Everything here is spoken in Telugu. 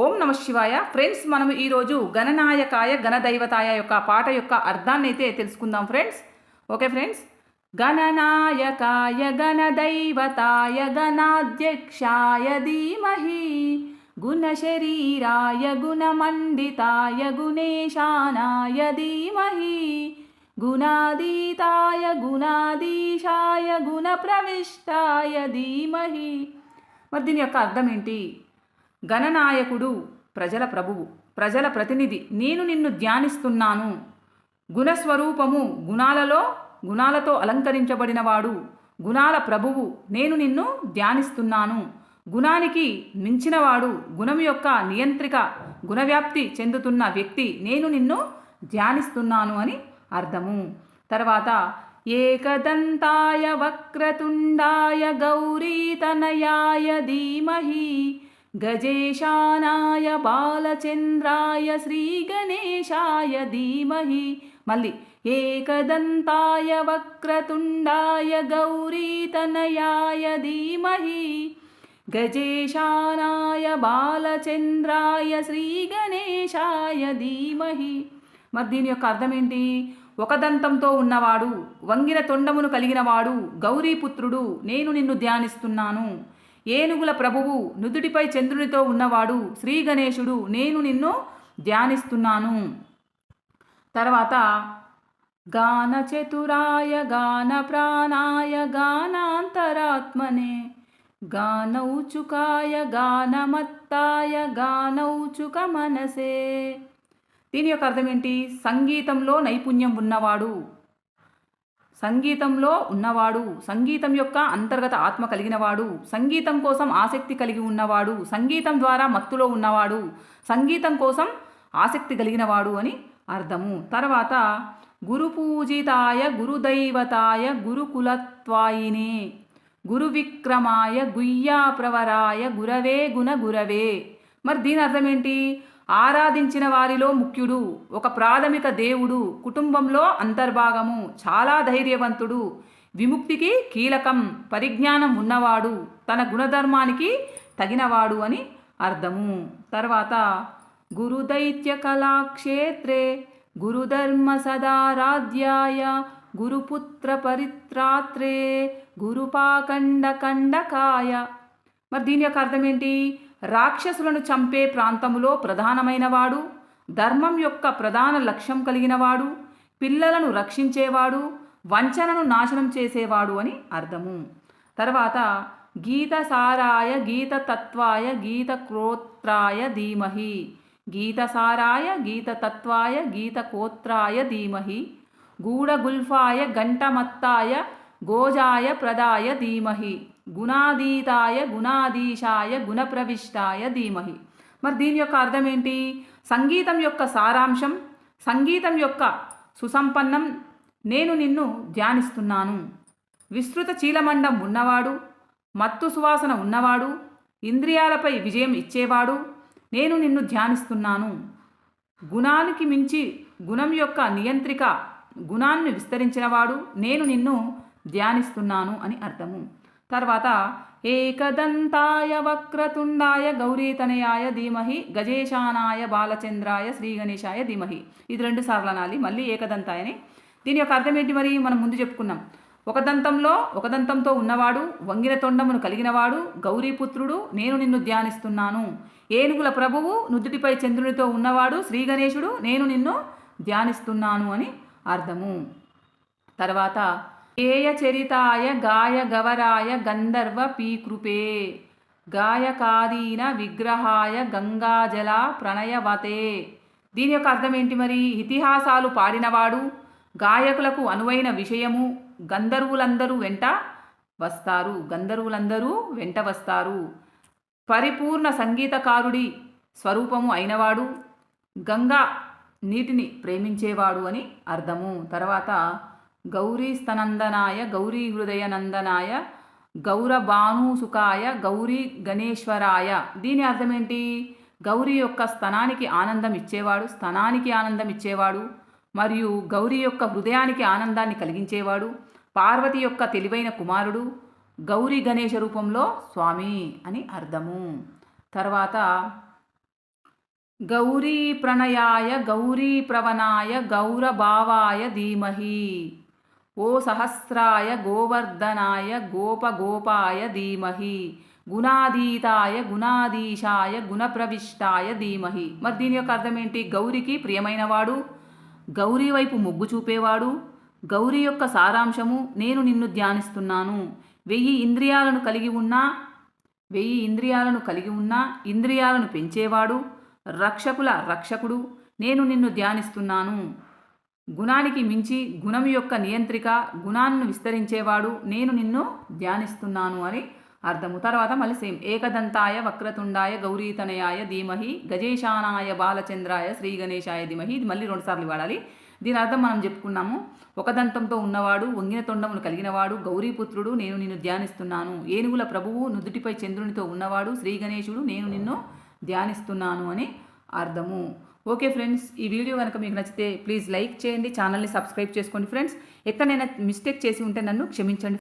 ఓం నమ శివాయ. ఫ్రెండ్స్ మనం ఈరోజు గణనాయకాయ గణదైవతాయ యొక్క పాట యొక్క అర్థాన్ని అయితే తెలుసుకుందాం ఫ్రెండ్స్. Okay friends? గణనాయకాయ గణదైవతాయ గణాధ్యక్షాయ ధీమహి. గుణశరీరాయ గుణమండితాయ గుణేశానాయ ధీమహి. గుణాదీతాయ గుణాధీశాయ గుణప్రవిష్టాయ ధీమహి. మరి దీని యొక్క అర్థం ఏంటి? గణనాయకుడు ప్రజల ప్రభువు ప్రజల ప్రతినిధి నేను నిన్ను ధ్యానిస్తున్నాను. గుణస్వరూపము గుణాలలో గుణాలతో అలంకరించబడినవాడు. గుణాల ప్రభువు నేను నిన్ను ధ్యానిస్తున్నాను. గుణానికి మించినవాడు గుణం యొక్క నియంత్రిక గుణవ్యాప్తి చెందుతున్న వ్యక్తి నేను నిన్ను ధ్యానిస్తున్నాను అని అర్థము. తర్వాత ఏకదంతాయ వక్రతుండాయ గౌరీతనయాయ ధీమహి గజేశానాయ బాలచంద్రాయ శ్రీగణేశాయ ధీమహి. మళ్ళీ ఏకదంతాయ వక్రతుండాయ గౌరీతనయాయ ధీమహి. గజేశానాయ బాలచంద్రాయ శ్రీగణేశాయ ధీమహి. మరి దీని యొక్క అర్థం ఏంటి ఒక దంతంతో ఉన్నవాడు వంగిన తొండమును కలిగినవాడు గౌరీపుత్రుడు నేను నిన్ను ధ్యానిస్తున్నాను. ఏనుగుల ప్రభువు నుదుటిపై చంద్రునితో ఉన్నవాడు శ్రీ గణేశుడు నేను నిన్ను ధ్యానిస్తున్నాను. తర్వాత గాన చతురాయ గాన ప్రాణాయ గానాంతరాత్మనే గానౌచుకాయ గానమత్తాయ గానౌచుక మనసే. దీని యొక్క అర్థం ఏంటి? సంగీతంలో నైపుణ్యం ఉన్నవాడు సంగీతంలో ఉన్నవాడు సంగీతం యొక్క అంతర్గత ఆత్మ కలిగినవాడు సంగీతం కోసం ఆసక్తి కలిగి ఉన్నవాడు సంగీతం ద్వారా మత్తులో ఉన్నవాడు సంగీతం కోసం ఆసక్తి కలిగినవాడు అని అర్థము. తర్వాత గురు పూజితాయ గురుదైవతాయ గురుకులత్వాయినే గురు విక్రమాయ గుయ్యాప్రవరాయ గురవే గుణ గురవే మరి దీని అర్థం ఏంటి? ఆరాధించిన వారిలో ముఖ్యుడు ఒక ప్రాథమిక దేవుడు కుటుంబంలో అంతర్భాగము చాలా ధైర్యవంతుడు విముక్తికి కీలకం పరిజ్ఞానం ఉన్నవాడు తన గుణధర్మానికి తగినవాడు అని అర్థము. తర్వాత గురుదైత్య కళాక్షేత్రే గురుధర్మ సదారాధ్యాయ గురుపుత్ర పరిత్రాత్రే గురుపాకండ కండకాయ. మరి దీని యొక్క అర్థం ఏంటి? రాక్షసులను చంపే ప్రాంతములో ప్రధానమైనవాడు ధర్మం యొక్క ప్రధాన లక్ష్యం కలిగినవాడు పిల్లలను రక్షించేవాడు వంచనను నాశనం చేసేవాడు అని అర్థము. తర్వాత గీత సారాయ గీత తత్వాయ గీత క్రోత్రాయ ధీమహి. గీత సారాయ గీత తత్వాయ గీత కోత్రాయ ధీమహి. గూఢగుల్ఫాయ గంటమత్తాయ గోజాయ ప్రదాయ ధీమహి. గుణాదీతాయ గుణాధీశాయ గుణప్రవిష్టాయ ధీమహి. మరి దీని యొక్క అర్థం ఏంటి? సంగీతం యొక్క సారాంశం సంగీతం యొక్క సుసంపన్నం నేను నిన్ను ధ్యానిస్తున్నాను. విస్తృత చీలమండం ఉన్నవాడు మత్తు సువాసన ఉన్నవాడు ఇంద్రియాలపై విజయం ఇచ్చేవాడు నేను నిన్ను ధ్యానిస్తున్నాను. గుణానికి మించి గుణం యొక్క నియంత్రిక గుణాన్ని విస్తరించినవాడు నేను నిన్ను ధ్యానిస్తున్నాను అని అర్థము. తర్వాత ఏకదంతాయ వక్రతుండాయ గౌరీతనయాయ ధీమహి గజేశానాయ బాలచంద్రాయ శ్రీ గణేశాయ ధీమహి. ఇది రెండు సార్లు అనాలి మళ్ళీ ఏకదంతాయని. దీని యొక్క అర్థం ఏంటి మరి? మనం ముందు చెప్పుకున్నాం. ఒక దంతంలో ఒక దంతంతో ఉన్నవాడు వంగిన తొండమును కలిగినవాడు గౌరీపుత్రుడు నేను నిన్ను ధ్యానిస్తున్నాను. ఏనుగుల ప్రభువు నుదుటిపై చంద్రునితో ఉన్నవాడు శ్రీగణేశుడు నేను నిన్ను ధ్యానిస్తున్నాను అని అర్థము. తర్వాత ఏయ గాయగవరాయ గంధర్వ పీకృపే గాయకాదీన విగ్రహాయ గంగాజల ప్రణయవతే. దీని యొక్క అర్థం ఏంటి మరి? ఇతిహాసాలు పాడినవాడు గాయకులకు అనువైన విషయము గంధర్వులందరూ వెంట వస్తారు. గంధర్వులందరూ వెంట వస్తారు. పరిపూర్ణ సంగీతకారుడి స్వరూపము అయినవాడు గంగా నీటిని ప్రేమించేవాడు అని అర్థము. తర్వాత గౌరీ స్తనందనాయ గౌరీ హృదయనందనాయ గౌరభానుసుకాయ గౌరీ గణేశ్వరాయ. దీని అర్థం ఏంటి గౌరీ యొక్క స్తనానికి ఆనందం ఇచ్చేవాడు స్తనానికి ఆనందం ఇచ్చేవాడు మరియు గౌరీ యొక్క హృదయానికి ఆనందాన్ని కలిగించేవాడు పార్వతి యొక్క తెలివైన కుమారుడు గౌరీ గణేష రూపంలో స్వామి అని అర్థము. తర్వాత గౌరీ ప్రణయాయ గౌరీ ప్రవణాయ గౌరభావాయ ధీమహి. ఓ సహస్రాయ గోవర్ధనాయ గోపగోపాయ ధీమహి గుణాధీతాయ గుణాధీశాయ గుణప్రవిష్టాయ ధీమహి. మరి దీని యొక్క అర్థం ఏంటి? గౌరికి ప్రియమైనవాడు గౌరీ వైపు మొగ్గు చూపేవాడు గౌరీ యొక్క సారాంశము నేను నిన్ను ధ్యానిస్తున్నాను. వెయ్యి ఇంద్రియాలను కలిగి ఉన్నా వెయ్యి ఇంద్రియాలను కలిగి ఉన్న ఇంద్రియాలను పెంచేవాడు రక్షకుల రక్షకుడు నేను నిన్ను ధ్యానిస్తున్నాను. గుణానికి మించి గుణం యొక్క నియంత్రిక గుణాన్ని విస్తరించేవాడు నేను నిన్ను ధ్యానిస్తున్నాను అని అర్థము. తర్వాత మళ్ళీ సేమ్. ఏకదంతాయ వక్రతుండాయ గౌరీతనయాయ ధీమహి గజేశానాయ బాలచంద్రాయ శ్రీ గణేశాయ ధీమహి. ఇది మళ్ళీ రెండుసార్లు వాడాలి. దీని అర్థం మనం చెప్పుకున్నాము. ఒక దంతంతో ఉన్నవాడు వంగిన తొండమును కలిగినవాడు గౌరీపుత్రుడు నేను నిన్ను ధ్యానిస్తున్నాను. ఏనుగుల ప్రభువు నుదుటిపై చంద్రునితో ఉన్నవాడు శ్రీ గణేశుడు నేను నిన్ను ధ్యానిస్తున్నాను అని అర్థము. ఓకే ఫ్రెండ్స్ ఈ వీడియో కనుక మీకు నచ్చితే ప్లీజ్ లైక్ చేయండి ఛానల్ని సబ్స్క్రైబ్ చేసుకోండి ఫ్రెండ్స్. ఎక్కడైనా మిస్టేక్ చేసి ఉంటే నన్ను క్షమించండి.